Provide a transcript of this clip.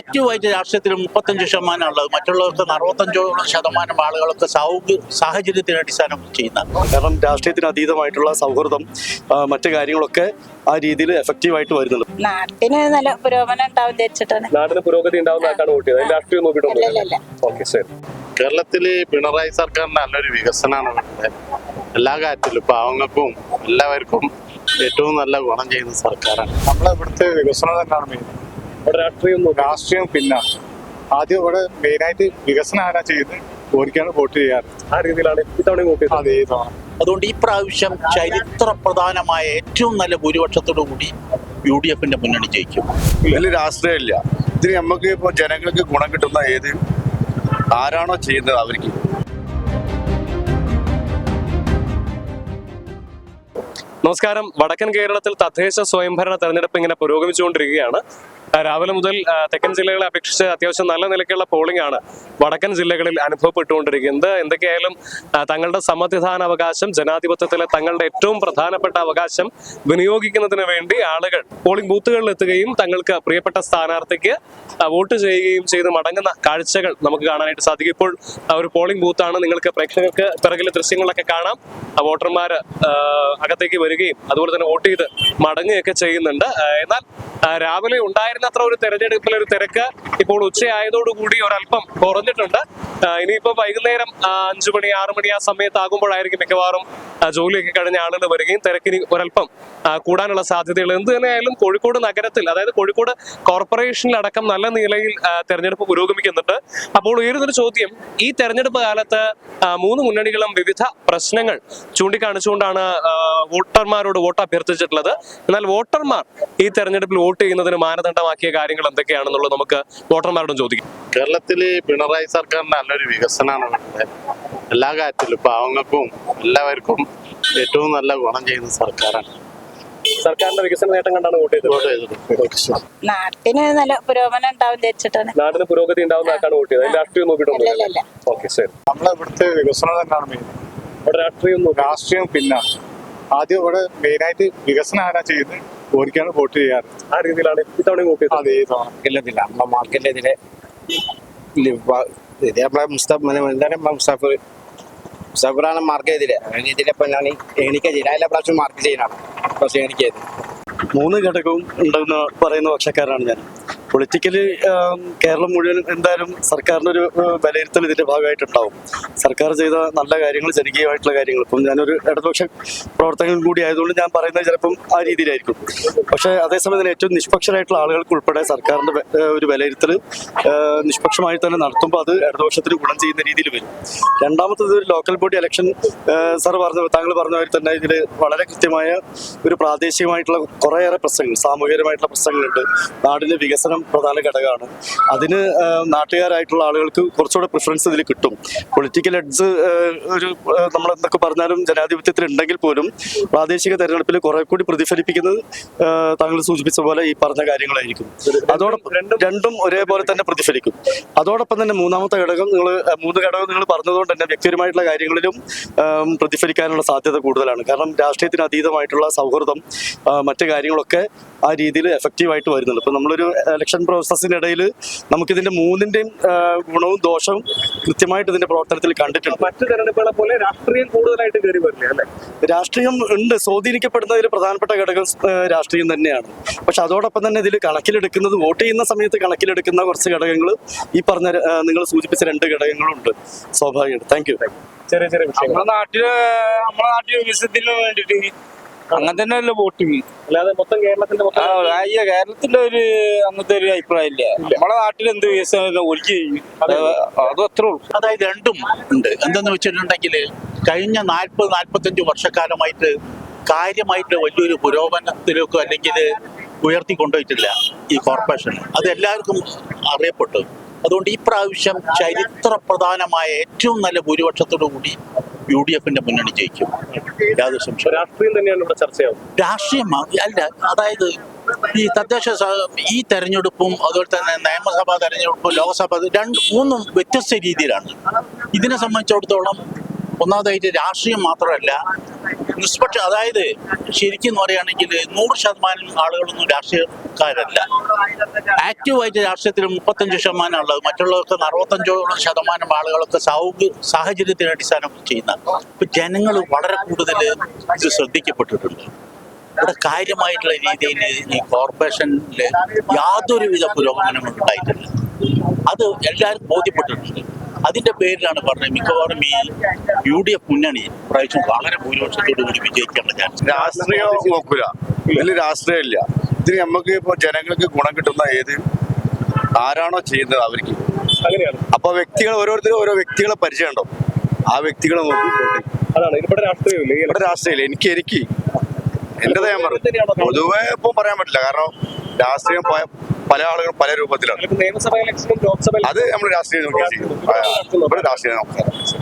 ആക്റ്റീവായിട്ട് രാഷ്ട്രീയത്തിൽ മുപ്പത്തഞ്ച് ശതമാനം ഉള്ളത്. മറ്റുള്ളവർക്ക് അറുപത്തഞ്ചോളം ശതമാനം ആളുകൾക്ക് സൗകര്യ സാഹചര്യത്തിന് അടിസ്ഥാനം ചെയ്യുന്ന. കാരണം രാഷ്ട്രീയത്തിന് അതീതമായിട്ടുള്ള സൗഹൃദം മറ്റു കാര്യങ്ങളൊക്കെ ആ രീതിയിൽ എഫക്റ്റീവായിട്ട് വരുന്നുണ്ട്. നാട്ടിന് നല്ല പുരോഗമനം ഉണ്ടാവും നാടിന് പുരോഗതി വോട്ട് ചെയ്തത് രാഷ്ട്രീയം ഓക്കെ ശരി. കേരളത്തിൽ പിണറായി സർക്കാരിന്റെ നല്ലൊരു വികസനമാണ് എല്ലാ കാര്യത്തിലും പാവങ്ങൾക്കും എല്ലാവർക്കും ഏറ്റവും നല്ല ഗുണം ചെയ്യുന്ന സർക്കാരാണ്. നമ്മളെ ഇവിടുത്തെ വികസനം തന്നെയാണ് മെയിൻ രാഷ്ട്രീയം രാഷ്ട്രീയം പിന്നെ. ആദ്യം ഇവിടെ മെയിനായിട്ട് വികസനം ആരാ ചെയ്ത് ഓടിക്കാണ് വോട്ട് ചെയ്യാറ്. ആ രീതിയിലാണ് ഇത്തവണ വോട്ട് ചെയ്തത്. അതേ തവണ അതുകൊണ്ട് ഈ പ്രാവശ്യം ചരിത്ര പ്രധാനമായ ഏറ്റവും നല്ല ഭൂരിപക്ഷത്തോടു കൂടി യു ഡി എഫിന്റെ മുന്നണി ജയിക്കും. ഇതിൽ രാഷ്ട്രീയമില്ല. ഇതിന് നമുക്ക് ഇപ്പോൾ ജനങ്ങൾക്ക് ഗുണം കിട്ടുന്ന ഏത് ആരാണോ ചെയ്യുന്നത് അവർക്ക്. നമസ്കാരം. വടക്കൻ കേരളത്തിൽ തദ്ദേശ സ്വയംഭരണ തെരഞ്ഞെടുപ്പ് ഇങ്ങനെ പുരോഗമിച്ചുകൊണ്ടിരിക്കുകയാണ്. രാവിലെ മുതൽ തെക്കൻ ജില്ലകളെ അപേക്ഷിച്ച് അത്യാവശ്യം നല്ല നിലയ്ക്കുള്ള പോളിംഗ് ആണ് വടക്കൻ ജില്ലകളിൽ അനുഭവപ്പെട്ടുകൊണ്ടിരിക്കുന്നത്. എന്തൊക്കെയായാലും തങ്ങളുടെ സമ്മതിദാന അവകാശം ജനാധിപത്യത്തിലെ തങ്ങളുടെ ഏറ്റവും പ്രധാനപ്പെട്ട അവകാശം വിനിയോഗിക്കുന്നതിന് വേണ്ടി ആളുകൾ പോളിംഗ് ബൂത്തുകളിൽ എത്തുകയും തങ്ങൾക്ക് പ്രിയപ്പെട്ട സ്ഥാനാർത്ഥിക്ക് വോട്ട് ചെയ്യുകയും ചെയ്ത് മടങ്ങുന്ന കാഴ്ചകൾ നമുക്ക് കാണാനായിട്ട് സാധിക്കും. ഇപ്പോൾ ഒരു പോളിംഗ് ബൂത്താണ് നിങ്ങൾക്ക് പ്രേക്ഷകർക്ക് പിറകിലെ ദൃശ്യങ്ങളൊക്കെ കാണാം. ആ, വോട്ടർമാര് അകത്തേക്ക് വരികയും അതുപോലെ തന്നെ വോട്ട് ചെയ്ത് മടങ്ങുകയൊക്കെ ചെയ്യുന്നുണ്ട്. എന്നാൽ രാവിലെ ഉണ്ടായിരുന്ന അത്ര ഒരു തെരഞ്ഞെടുപ്പിലെ ഒരു തിരക്ക് ഇപ്പോൾ ഉച്ചയായതോടുകൂടി ഒരല്പം കുറഞ്ഞിട്ടുണ്ട്. ഇനിയിപ്പോ വൈകുന്നേരം അഞ്ചു മണി ആറു മണി ആ സമയത്താകുമ്പോഴായിരിക്കും മിക്കവാറും ജോലിയൊക്കെ കഴിഞ്ഞ ആളുകൾ വരികയും തിരക്കിനി ഒരല്പം കൂടാനുള്ള സാധ്യതകൾ. എന്ത് തന്നെയായാലും കോഴിക്കോട് നഗരത്തിൽ അതായത് കോഴിക്കോട് കോർപ്പറേഷനിലടക്കം നല്ല നിലയിൽ തെരഞ്ഞെടുപ്പ് പുരോഗമിക്കുന്നുണ്ട്. അപ്പോൾ ഉയരുന്നൊരു ചോദ്യം ഈ തെരഞ്ഞെടുപ്പ് കാലത്ത് മൂന്ന് മുന്നണികളും വിവിധ പ്രശ്നങ്ങൾ ചൂണ്ടിക്കാണിച്ചുകൊണ്ടാണ് വോട്ടർമാരോട് വോട്ട് അഭ്യർത്ഥിച്ചിട്ടുള്ളത് എന്നാൽ വോട്ടർമാർ ഈ തെരഞ്ഞെടുപ്പിൽ വോട്ട് ചെയ്യുന്നതിന് മാനദണ്ഡമാക്കിയ കാര്യങ്ങൾ എന്തൊക്കെയാണെന്നുള്ളത് നമുക്ക് വോട്ടർമാരോടും ചോദിക്കാം. കേരളത്തിൽ പിണറായി സർക്കാർ നല്ലൊരു വികസനമാണ് എല്ലാ കാര്യത്തിലും പാവങ്ങൾക്കും എല്ലാവർക്കും ഏറ്റവും നല്ല ഗുണം ചെയ്യുന്ന സർക്കാരാണ്. സർക്കാരിന്റെ വികസന നേട്ടം കണ്ടാണ് വോട്ട് ചെയ്തത്. നാട്ടിന് നല്ല പുരോഗമനം ഉണ്ടാവും ധരിച്ചിട്ടാണ് നാടിന് പുരോഗതി ഉണ്ടാവുന്നതാക്കാണ് വോട്ട് ചെയ്തത്. രാഷ്ട്രീയം നോക്കിയിട്ടുണ്ട് ഓക്കെ ശരി. നമ്മളെ ഇവിടുത്തെ വികസനം തന്നെയാണ് മെയിൻ ഇവിടെ രാഷ്ട്രീയം രാഷ്ട്രീയം പിന്നെ. ആദ്യം ഇവിടെ മെയിനായിട്ട് വികസനം ആരാ ചെയ്യുന്നത് ഓടിക്കാണ് വോട്ട് ചെയ്യാറ്. ആ രീതിയിലാണ് ഇത്തവണ വോട്ട് ചെയ്തത്. അതേ തവണ മാർക്കറ്റിലെത്തില്ല. നമ്മളെ മാർക്കറ്റിലെതിരെ ഇത് നമ്മളെ മുസ്തഫ എന്താണ് മുസ്തഫർ മുസ്തഫറാണ് മാർക്ക് ചെയ്തില്ല ഇതിലെ ഞാൻ എനിക്ക് ചെയ്യില്ല എല്ലാ പ്രാവശ്യം മാർക്ക് ചെയ്യാനാണ്. പക്ഷെ എനിക്ക് മൂന്ന് ഘടകവും ഉണ്ടെന്ന് പറയുന്ന പക്ഷക്കാരാണ് ഞാൻ. പൊളിറ്റിക്കലി കേരളം മുഴുവൻ എന്തായാലും സർക്കാരിന്റെ ഒരു വിലയിരുത്തൽ ഇതിന്റെ ഭാഗമായിട്ടുണ്ടാവും. സർക്കാർ ചെയ്ത നല്ല കാര്യങ്ങൾ ജനകീയമായിട്ടുള്ള കാര്യങ്ങൾ. ഇപ്പം ഞാനൊരു ഇടതുപക്ഷ പ്രവർത്തകൻ കൂടി ആയതുകൊണ്ട് ഞാൻ പറയുന്നത് ചിലപ്പം ആ രീതിയിലായിരിക്കും. പക്ഷേ അതേസമയം തന്നെ ഏറ്റവും നിഷ്പക്ഷരായിട്ടുള്ള ആളുകൾക്ക് ഉൾപ്പെടെ സർക്കാരിന്റെ ഒരു വിലയിരുത്തൽ നിഷ്പക്ഷമായി തന്നെ നടത്തുമ്പോൾ അത് ഇടതുപക്ഷത്തിന് ഗുണം ചെയ്യുന്ന രീതിയിൽ വരും. രണ്ടാമത്തത് ലോക്കൽ ബോഡി ഇലക്ഷൻ സാർ പറഞ്ഞ താങ്കൾ പറഞ്ഞ മാതിരി തന്നെ ഇതിൽ വളരെ കൃത്യമായ ഒരു പ്രാദേശികമായിട്ടുള്ള കുറേയേറെ പ്രശ്നങ്ങൾ സാമൂഹികമായിട്ടുള്ള പ്രശ്നങ്ങളുണ്ട്. നാടിന്റെ വികസനം പ്രധാന ഘടകമാണ്. അതിന് നാട്ടുകാരായിട്ടുള്ള ആളുകൾക്ക് കുറച്ചുകൂടെ പ്രിഫറൻസ് ഇതിൽ കിട്ടും. പൊളിറ്റിക്കൽ ഹെഡ്സ് ഒരു നമ്മൾ എന്തൊക്കെ പറഞ്ഞാലും ജനാധിപത്യത്തിൽ ഉണ്ടെങ്കിൽ പോലും പ്രാദേശിക തെരഞ്ഞെടുപ്പിൽ കുറെ കൂടി പ്രതിഫലിപ്പിക്കുന്നത് താങ്കൾ സൂചിപ്പിച്ച പോലെ ഈ പറഞ്ഞ കാര്യങ്ങളായിരിക്കും. അതോടൊപ്പം രണ്ടും ഒരേപോലെ തന്നെ പ്രതിഫലിക്കും. അതോടൊപ്പം തന്നെ മൂന്നാമത്തെ ഘടകം നിങ്ങൾ മൂന്ന് ഘടകം നിങ്ങൾ പറഞ്ഞതുകൊണ്ട് തന്നെ വ്യക്തിപരമായിട്ടുള്ള കാര്യങ്ങളിലും പ്രതിഫലിക്കാനുള്ള സാധ്യത കൂടുതലാണ്. കാരണം രാഷ്ട്രീയത്തിന് അതീതമായിട്ടുള്ള സൗഹൃദം മറ്റു കാര്യങ്ങളൊക്കെ ആ രീതിയിൽ എഫക്റ്റീവായിട്ട് വരുന്നുണ്ട്. ഇപ്പം നമ്മളൊരു ഇലക്ഷൻ പ്രോസസ്സിനിടയിൽ നമുക്കിതിന്റെ മൂന്നിന്റെയും ആ, ഗുണവും ദോഷവും കൃത്യമായിട്ട് ഇതിന്റെ പ്രവർത്തനത്തിൽ കണ്ടിട്ടുണ്ട്. മറ്റു തെരഞ്ഞെടുപ്പുകളെ പോലെ രാഷ്ട്രീയം കൂടുതലായിട്ട് കയറി വരില്ല അല്ലെ? രാഷ്ട്രീയം ഉണ്ട്. സ്വാധീനിക്കപ്പെടുന്നതിൽ പ്രധാനപ്പെട്ട ഘടകം രാഷ്ട്രീയം തന്നെയാണ്. പക്ഷെ അതോടൊപ്പം തന്നെ ഇതിൽ കണക്കിലെടുക്കുന്നത് വോട്ട് ചെയ്യുന്ന സമയത്ത് കണക്കിലെടുക്കുന്ന കുറച്ച് ഘടകങ്ങൾ ഈ പറഞ്ഞ നിങ്ങൾ സൂചിപ്പിച്ച രണ്ട് ഘടകങ്ങളുണ്ട്. സ്വാഭാവികമായിട്ട്. താങ്ക് യു ചെറിയ ചെറിയ വിഷയങ്ങൾ. നമ്മുടെ നാട്ടിൽ നമ്മുടെ നാട്ടിൽ വികസനത്തിന് വേണ്ടിട്ട് അങ്ങനെ തന്നെ വോട്ടിങ്? അല്ലാതെ മൊത്തം കേരളത്തിന്റെ മൊത്തം അയ്യ കേരളത്തിന്റെ ഒരു അങ്ങനത്തെ ഒരു അഭിപ്രായം ഇല്ല. നമ്മളെ നാട്ടിൽ എന്ത് വികസനം ഒലിക്ക് ചെയ്യും. അത്. അത് അത്രേ ഉള്ളൂ. അതായത് രണ്ടും ഉണ്ട്. എന്തെന്ന് വെച്ചിട്ടുണ്ടെങ്കിൽ കഴിഞ്ഞ നാൽപ്പത് നാൽപ്പത്തഞ്ച് വർഷക്കാലമായിട്ട് കാര്യമായിട്ട് വലിയൊരു പുരോഗമനത്തിലേക്കോ അല്ലെങ്കിൽ ഉയർത്തി ഉയർത്തിക്കൊണ്ടുപോയിട്ടില്ല ഈ കോർപ്പറേഷൻ. അത് എല്ലാവർക്കും അറിയപ്പെട്ടു. അതുകൊണ്ട് ഈ പ്രാവശ്യം ചരിത്ര പ്രധാനമായ ഏറ്റവും നല്ല ഭൂരിപക്ഷത്തോടു കൂടി യു ഡി എഫിന്റെ മുന്നണി ജയിക്കും. യാതൊരു സംശയം രാഷ്ട്രീയം തന്നെയാണ് ഇവിടെ ചർച്ചയാവും. രാഷ്ട്രീയം അല്ല അതായത് ഈ തദ്ദേശ ഈ തെരഞ്ഞെടുപ്പും അതുപോലെ തന്നെ നിയമസഭാ തെരഞ്ഞെടുപ്പും ലോക്സഭ രണ്ട് മൂന്നും വ്യത്യസ്ത രീതിയിലാണ്. ഇതിനെ സംബന്ധിച്ചിടത്തോളം ഒന്നാമതായിട്ട് രാഷ്ട്രീയം മാത്രമല്ല നിഷ്പക്ഷ അതായത് ശരിക്കും പറയുകയാണെങ്കിൽ നൂറ് ശതമാനം ആളുകളൊന്നും രാഷ്ട്രീയക്കാരല്ല. ആക്റ്റീവായിട്ട് രാഷ്ട്രീയത്തിൽ മുപ്പത്തഞ്ച് ശതമാനം ഉള്ളത് മറ്റുള്ളവർക്ക് അറുപത്തഞ്ചോളം ശതമാനം ആളുകളൊക്കെ സൗകര്യ സാഹചര്യത്തിന് അടിസ്ഥാനം ചെയ്യുന്ന ഇപ്പൊ ജനങ്ങൾ വളരെ കൂടുതൽ ഇത് ശ്രദ്ധിക്കപ്പെട്ടിട്ടുണ്ട്. ഇവിടെ കാര്യമായിട്ടുള്ള രീതിയിൽ ഈ കോർപ്പറേഷനിൽ യാതൊരുവിധ പുരോഗമനം ഉണ്ടായിട്ടില്ല. അത് എല്ലാവരും ബോധ്യപ്പെട്ടിട്ടുണ്ട്. അതിന്റെ പേരിലാണ് പറഞ്ഞത്. മിക്കവാറും ഈ യു ഡി എഫ് മുന്നണി പ്രാവശ്യം വളരെ ഭൂരിപക്ഷത്തോടു കൂടി വിജയിക്കാനുള്ള ചാൻസ് രാഷ്ട്രീയം നോക്കൂല. ഇതിൽ രാഷ്ട്രീയം ഇല്ല. ഇതിന് നമുക്ക് ഇപ്പൊ ജനങ്ങൾക്ക് ഗുണം കിട്ടുന്ന ഏത് ആരാണോ ചെയ്യുന്നത് അവർക്ക്. അങ്ങനെയാണ്. അപ്പൊ വ്യക്തികൾ ഓരോരുത്തരും ഓരോ വ്യക്തികളെ പരിചയം ഉണ്ടോ ആ വ്യക്തികളെ നോക്കി ഇവിടെ രാഷ്ട്രീയമില്ല. എനിക്ക് എനിക്ക്. എന്റെ ഞാൻ പറഞ്ഞു പൊതുവെ ഇപ്പൊ പറയാൻ പറ്റില്ല. കാരണം രാഷ്ട്രീയം പല ആളുകൾ പല രൂപത്തിലാണ്. അത് നമ്മൾ രാഷ്ട്രീയം നോക്കി. രാഷ്ട്രീയം നോക്കാം.